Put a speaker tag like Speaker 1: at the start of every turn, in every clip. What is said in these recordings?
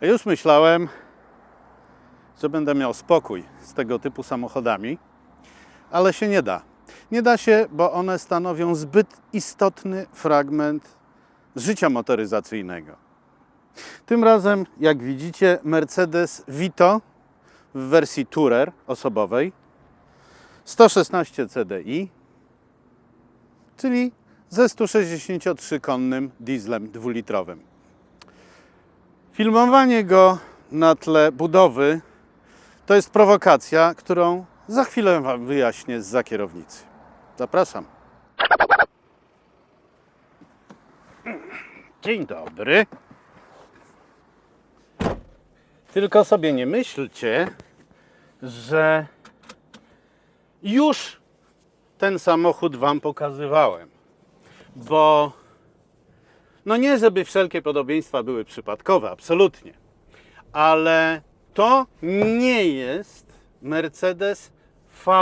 Speaker 1: Już myślałem, że będę miał spokój z tego typu samochodami, ale się nie da. Nie da się, bo one stanowią zbyt istotny fragment życia motoryzacyjnego. Tym razem, jak widzicie, Mercedes Vito w wersji Tourer osobowej 116 CDI, czyli ze 163-konnym dieslem dwulitrowym. Filmowanie go na tle budowy to jest prowokacja, którą za chwilę Wam wyjaśnię z kierownicy. Zapraszam. Dzień dobry. Tylko sobie nie myślcie, że już ten samochód Wam pokazywałem, bo no nie, żeby wszelkie podobieństwa były przypadkowe, absolutnie, ale to nie jest Mercedes V.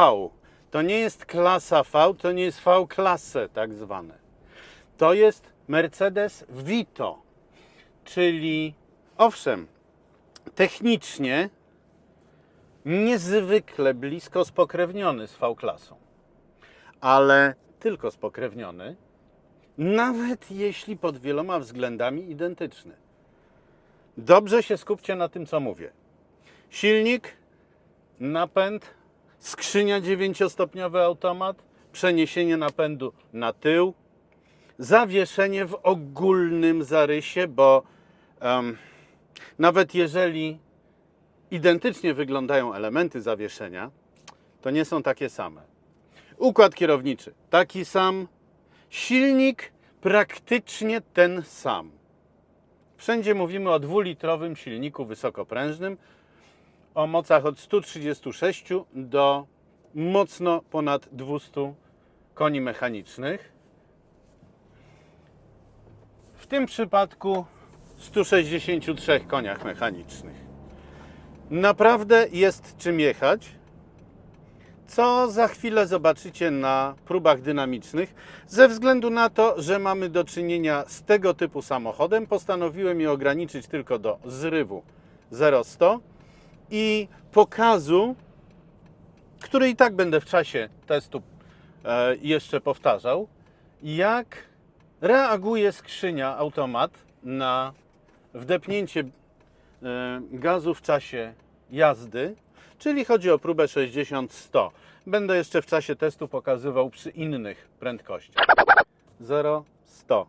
Speaker 1: To nie jest klasa V, to nie jest V-klasę tak zwane. To jest Mercedes Vito, czyli owszem, technicznie niezwykle blisko spokrewniony z V-klasą, ale tylko spokrewniony, nawet jeśli pod wieloma względami identyczny. Dobrze się skupcie na tym, co mówię. Silnik, napęd, skrzynia dziewięciostopniowy automat, przeniesienie napędu na tył, zawieszenie w ogólnym zarysie, bo em, nawet jeżeli identycznie wyglądają elementy zawieszenia, to nie są takie same. Układ kierowniczy taki sam, silnik praktycznie ten sam. Wszędzie mówimy o dwulitrowym silniku wysokoprężnym o mocach od 136 do mocno ponad 200 koni mechanicznych. W tym przypadku 163 koniach mechanicznych. Naprawdę jest czym jechać, co za chwilę zobaczycie na próbach dynamicznych. Ze względu na to, że mamy do czynienia z tego typu samochodem, postanowiłem je ograniczyć tylko do zrywu 0-100 i pokazu, który i tak będę w czasie testu e, jeszcze powtarzał, jak reaguje skrzynia automat na wdepnięcie e, gazu w czasie jazdy, czyli chodzi o próbę 60-100. Będę jeszcze w czasie testu pokazywał przy innych prędkościach. 0-100.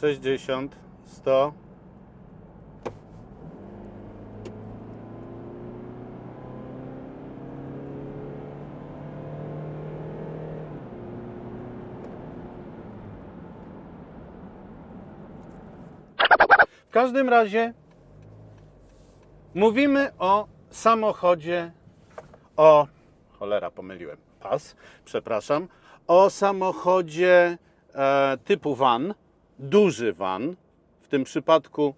Speaker 1: Sześćdziesiąt, sto. Każdym razie mówimy o samochodzie, o cholera, pomyliłem pas, przepraszam, o samochodzie e, typu van, duży van, w tym przypadku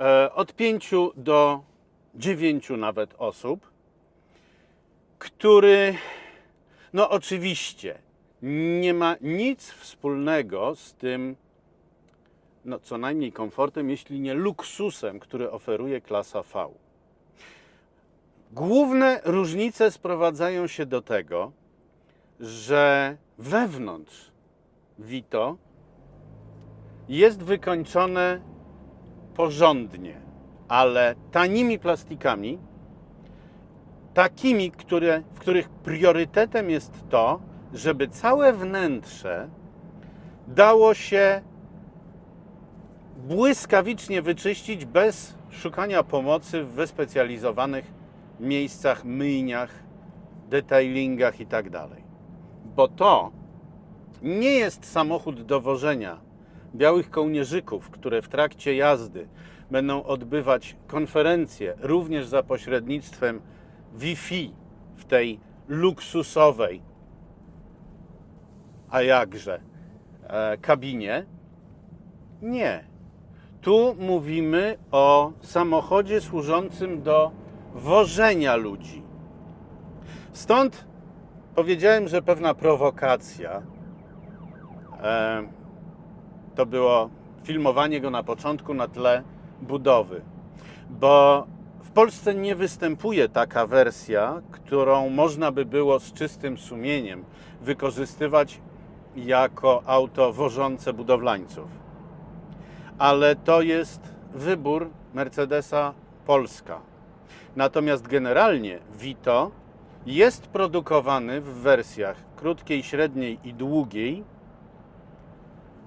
Speaker 1: e, od 5 do 9 nawet osób, który no oczywiście nie ma nic wspólnego z tym no, co najmniej komfortem, jeśli nie luksusem, który oferuje klasa V. Główne różnice sprowadzają się do tego, że wewnątrz Vito jest wykończone porządnie, ale tanimi plastikami, takimi, które, w których priorytetem jest to, żeby całe wnętrze dało się błyskawicznie wyczyścić bez szukania pomocy w wyspecjalizowanych miejscach, myjniach, detailingach itd. Bo to nie jest samochód do wożenia białych kołnierzyków, które w trakcie jazdy będą odbywać konferencje, również za pośrednictwem Wi-Fi w tej luksusowej, a jakże, e, kabinie. Nie. Tu mówimy o samochodzie służącym do wożenia ludzi. Stąd powiedziałem, że pewna prowokacja e, to było filmowanie go na początku na tle budowy, bo w Polsce nie występuje taka wersja, którą można by było z czystym sumieniem wykorzystywać jako auto wożące budowlańców. Ale to jest wybór Mercedesa Polska. Natomiast generalnie Vito jest produkowany w wersjach krótkiej, średniej i długiej,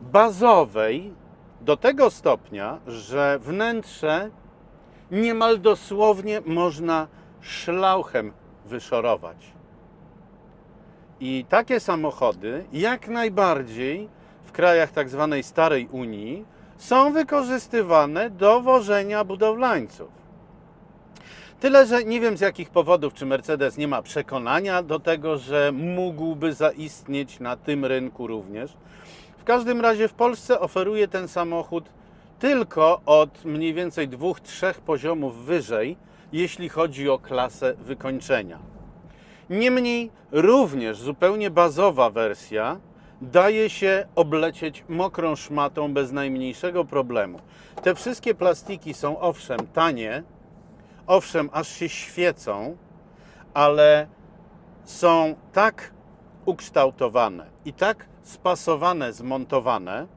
Speaker 1: bazowej do tego stopnia, że wnętrze niemal dosłownie można szlauchem wyszorować. I takie samochody jak najbardziej w krajach tak zwanej starej Unii są wykorzystywane do wożenia budowlańców. Tyle, że nie wiem z jakich powodów, czy Mercedes nie ma przekonania do tego, że mógłby zaistnieć na tym rynku również. W każdym razie w Polsce oferuje ten samochód tylko od mniej więcej dwóch, trzech poziomów wyżej, jeśli chodzi o klasę wykończenia. Niemniej również zupełnie bazowa wersja daje się oblecieć mokrą szmatą bez najmniejszego problemu. Te wszystkie plastiki są owszem tanie, owszem aż się świecą, ale są tak ukształtowane i tak spasowane, zmontowane,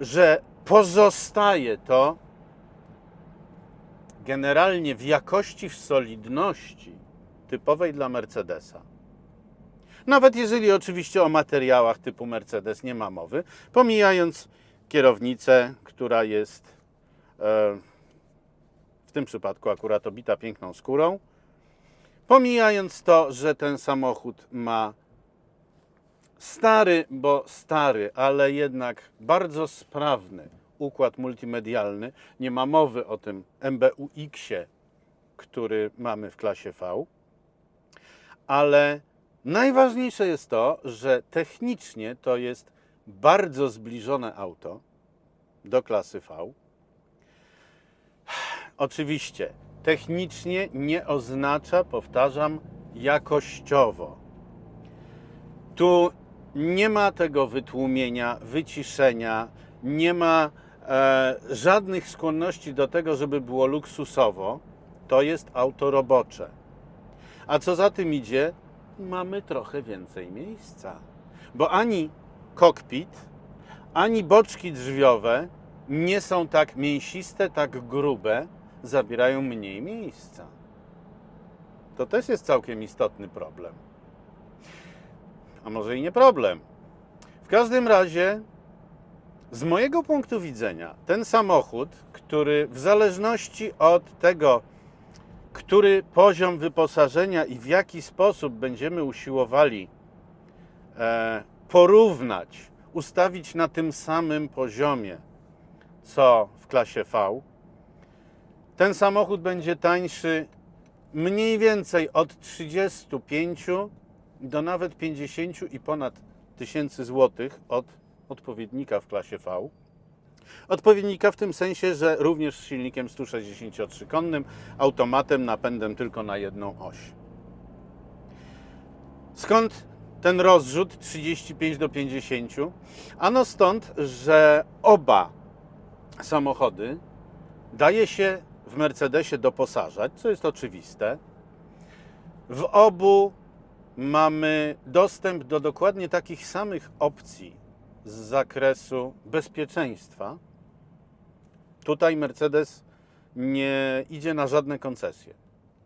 Speaker 1: że pozostaje to generalnie w jakości, w solidności typowej dla Mercedesa. Nawet jeżeli oczywiście o materiałach typu Mercedes nie ma mowy, pomijając kierownicę, która jest e, w tym przypadku akurat obita piękną skórą, pomijając to, że ten samochód ma stary, bo stary, ale jednak bardzo sprawny układ multimedialny. Nie ma mowy o tym MBUX-ie, który mamy w klasie V. Ale najważniejsze jest to, że technicznie to jest bardzo zbliżone auto do klasy V. Oczywiście, technicznie nie oznacza, powtarzam, jakościowo. Tu nie ma tego wytłumienia, wyciszenia, nie ma e, żadnych skłonności do tego, żeby było luksusowo. To jest auto robocze. A co za tym idzie, mamy trochę więcej miejsca. Bo ani kokpit, ani boczki drzwiowe nie są tak mięsiste, tak grube, zabierają mniej miejsca. To też jest całkiem istotny problem a może i nie problem. W każdym razie, z mojego punktu widzenia, ten samochód, który w zależności od tego, który poziom wyposażenia i w jaki sposób będziemy usiłowali e, porównać, ustawić na tym samym poziomie, co w klasie V, ten samochód będzie tańszy mniej więcej od 35 do nawet 50 i ponad tysięcy złotych od odpowiednika w klasie V. Odpowiednika w tym sensie, że również z silnikiem 163-konnym, automatem, napędem tylko na jedną oś. Skąd ten rozrzut 35 do 50? Ano stąd, że oba samochody daje się w Mercedesie doposażać, co jest oczywiste. W obu mamy dostęp do dokładnie takich samych opcji z zakresu bezpieczeństwa. Tutaj Mercedes nie idzie na żadne koncesje.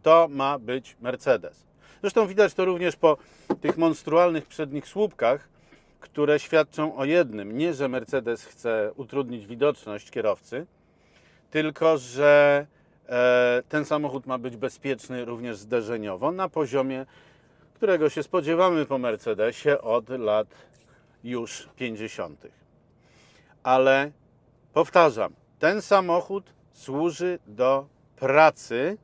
Speaker 1: To ma być Mercedes. Zresztą widać to również po tych monstrualnych przednich słupkach, które świadczą o jednym: nie, że Mercedes chce utrudnić widoczność kierowcy, tylko że e, ten samochód ma być bezpieczny również zderzeniowo na poziomie którego się spodziewamy po Mercedesie od lat już 50. Ale powtarzam, ten samochód służy do pracy,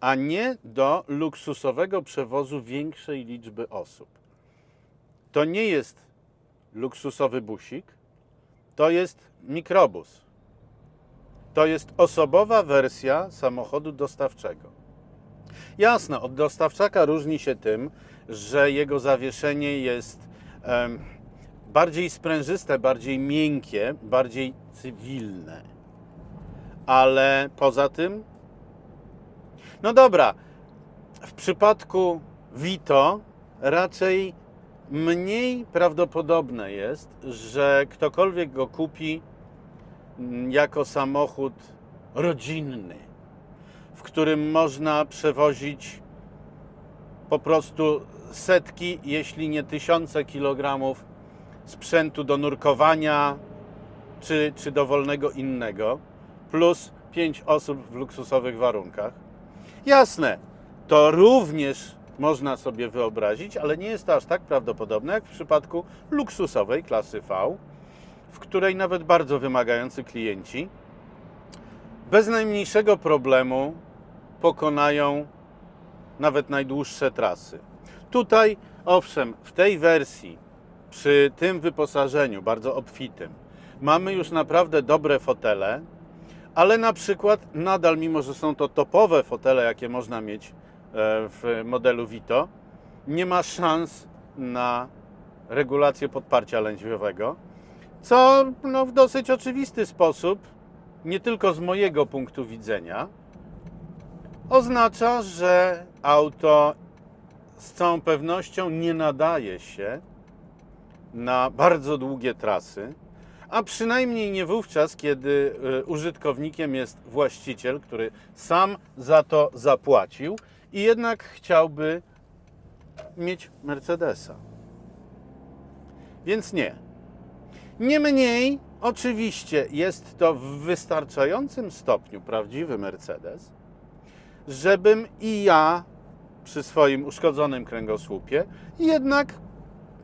Speaker 1: a nie do luksusowego przewozu większej liczby osób. To nie jest luksusowy busik, to jest mikrobus. To jest osobowa wersja samochodu dostawczego. Jasne, od dostawczaka różni się tym, że jego zawieszenie jest bardziej sprężyste, bardziej miękkie, bardziej cywilne. Ale poza tym, no dobra, w przypadku Vito raczej mniej prawdopodobne jest, że ktokolwiek go kupi mm, jako samochód rodzinny, w którym można przewozić po prostu setki, jeśli nie tysiące kilogramów sprzętu do nurkowania czy, czy dowolnego innego, plus pięć osób w luksusowych warunkach. Jasne, to również można sobie wyobrazić, ale nie jest to aż tak prawdopodobne jak w przypadku luksusowej klasy V, w której nawet bardzo wymagający klienci bez najmniejszego problemu pokonają nawet najdłuższe trasy. Tutaj, owszem, w tej wersji, przy tym wyposażeniu bardzo obfitym, mamy już naprawdę dobre fotele, ale na przykład nadal, mimo że są to topowe fotele, jakie można mieć e, w modelu Vito, nie ma szans na regulację podparcia lędźwiowego, co no, w dosyć oczywisty sposób, nie tylko z mojego punktu widzenia, oznacza, że auto z całą pewnością nie nadaje się na bardzo długie trasy, a przynajmniej nie wówczas, kiedy y, użytkownikiem jest właściciel, który sam za to zapłacił i jednak chciałby mieć Mercedesa. Więc nie. Niemniej, oczywiście, jest to w wystarczającym stopniu prawdziwy Mercedes, żebym i ja przy swoim uszkodzonym kręgosłupie jednak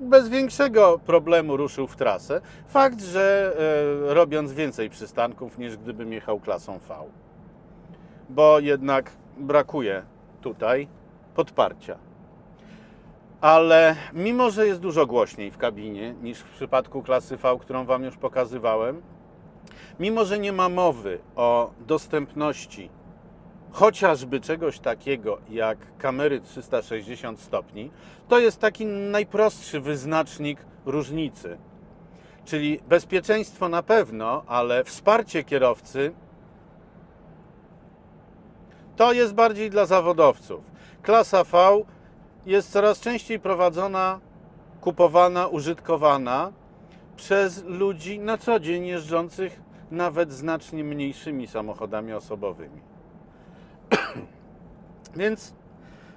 Speaker 1: bez większego problemu ruszył w trasę. Fakt, że e, robiąc więcej przystanków niż gdybym jechał klasą V. Bo jednak brakuje tutaj podparcia. Ale mimo, że jest dużo głośniej w kabinie niż w przypadku klasy V, którą Wam już pokazywałem, mimo, że nie ma mowy o dostępności chociażby czegoś takiego jak kamery 360 stopni, to jest taki najprostszy wyznacznik różnicy. Czyli bezpieczeństwo na pewno, ale wsparcie kierowcy to jest bardziej dla zawodowców. Klasa V jest coraz częściej prowadzona, kupowana, użytkowana przez ludzi na co dzień jeżdżących nawet znacznie mniejszymi samochodami osobowymi. Więc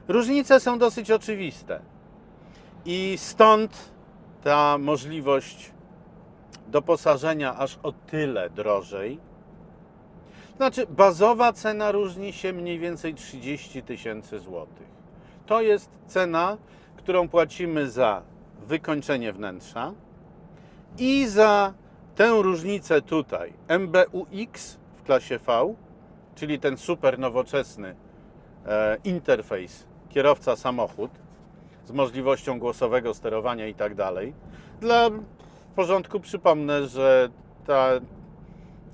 Speaker 1: różnice są dosyć oczywiste. I stąd ta możliwość doposażenia aż o tyle drożej. Znaczy, bazowa cena różni się mniej więcej 30 tysięcy złotych. To jest cena, którą płacimy za wykończenie wnętrza i za tę różnicę tutaj MBUX w klasie V, czyli ten super nowoczesny interfejs kierowca-samochód z możliwością głosowego sterowania i tak dalej. Dla porządku przypomnę, że ta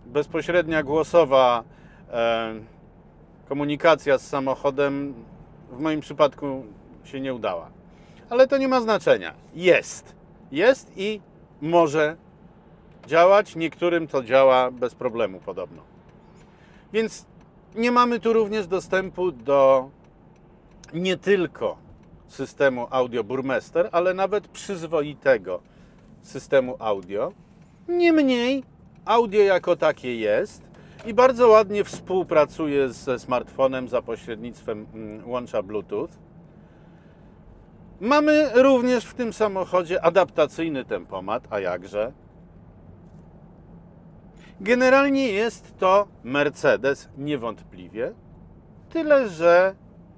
Speaker 1: bezpośrednia głosowa e, komunikacja z samochodem w moim przypadku się nie udała. Ale to nie ma znaczenia. Jest. Jest i może działać. Niektórym to działa bez problemu podobno. Więc nie mamy tu również dostępu do nie tylko systemu audio Burmester, ale nawet przyzwoitego systemu audio. Niemniej audio jako takie jest i bardzo ładnie współpracuje ze smartfonem za pośrednictwem mm, łącza Bluetooth. Mamy również w tym samochodzie adaptacyjny tempomat, a jakże. Generalnie jest to Mercedes niewątpliwie, tyle że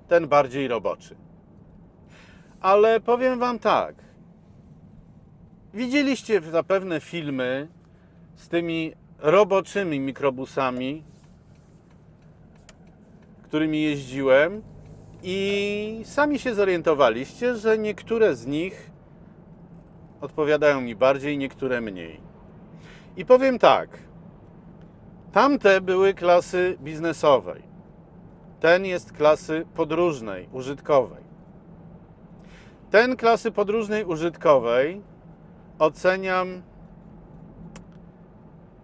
Speaker 1: ten bardziej roboczy. Ale powiem Wam tak. Widzieliście zapewne filmy z tymi roboczymi mikrobusami, którymi jeździłem, i sami się zorientowaliście, że niektóre z nich odpowiadają mi bardziej, niektóre mniej. I powiem tak. Tamte były klasy biznesowej. Ten jest klasy podróżnej, użytkowej. Ten klasy podróżnej, użytkowej oceniam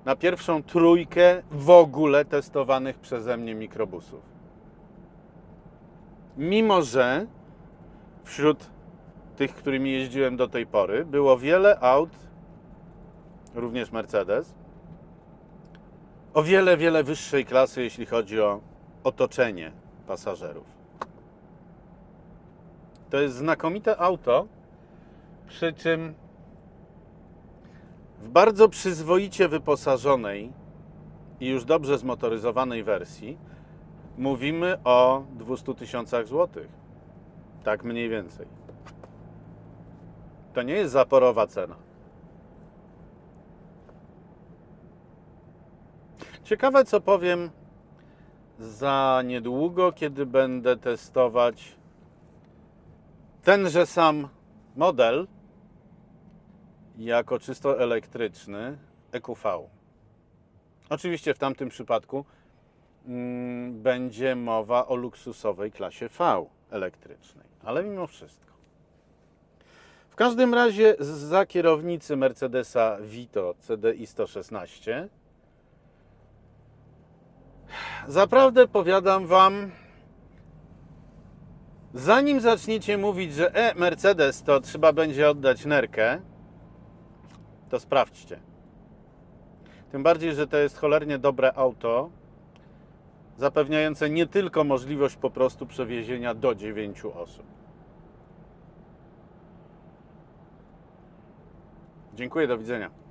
Speaker 1: na pierwszą trójkę w ogóle testowanych przeze mnie mikrobusów. Mimo, że wśród tych, którymi jeździłem do tej pory, było wiele aut, również Mercedes, o wiele, wiele wyższej klasy, jeśli chodzi o otoczenie pasażerów. To jest znakomite auto, przy czym w bardzo przyzwoicie wyposażonej i już dobrze zmotoryzowanej wersji mówimy o 200 tysiącach złotych. Tak mniej więcej. To nie jest zaporowa cena. Ciekawe, co powiem za niedługo, kiedy będę testować tenże sam model jako czysto elektryczny EQV. Oczywiście w tamtym przypadku mm, będzie mowa o luksusowej klasie V elektrycznej, ale mimo wszystko. W każdym razie za kierownicy Mercedesa Vito CDI 116 Zaprawdę powiadam Wam, zanim zaczniecie mówić, że e, Mercedes to trzeba będzie oddać nerkę, to sprawdźcie. Tym bardziej, że to jest cholernie dobre auto, zapewniające nie tylko możliwość po prostu przewiezienia do 9 osób. Dziękuję, do widzenia.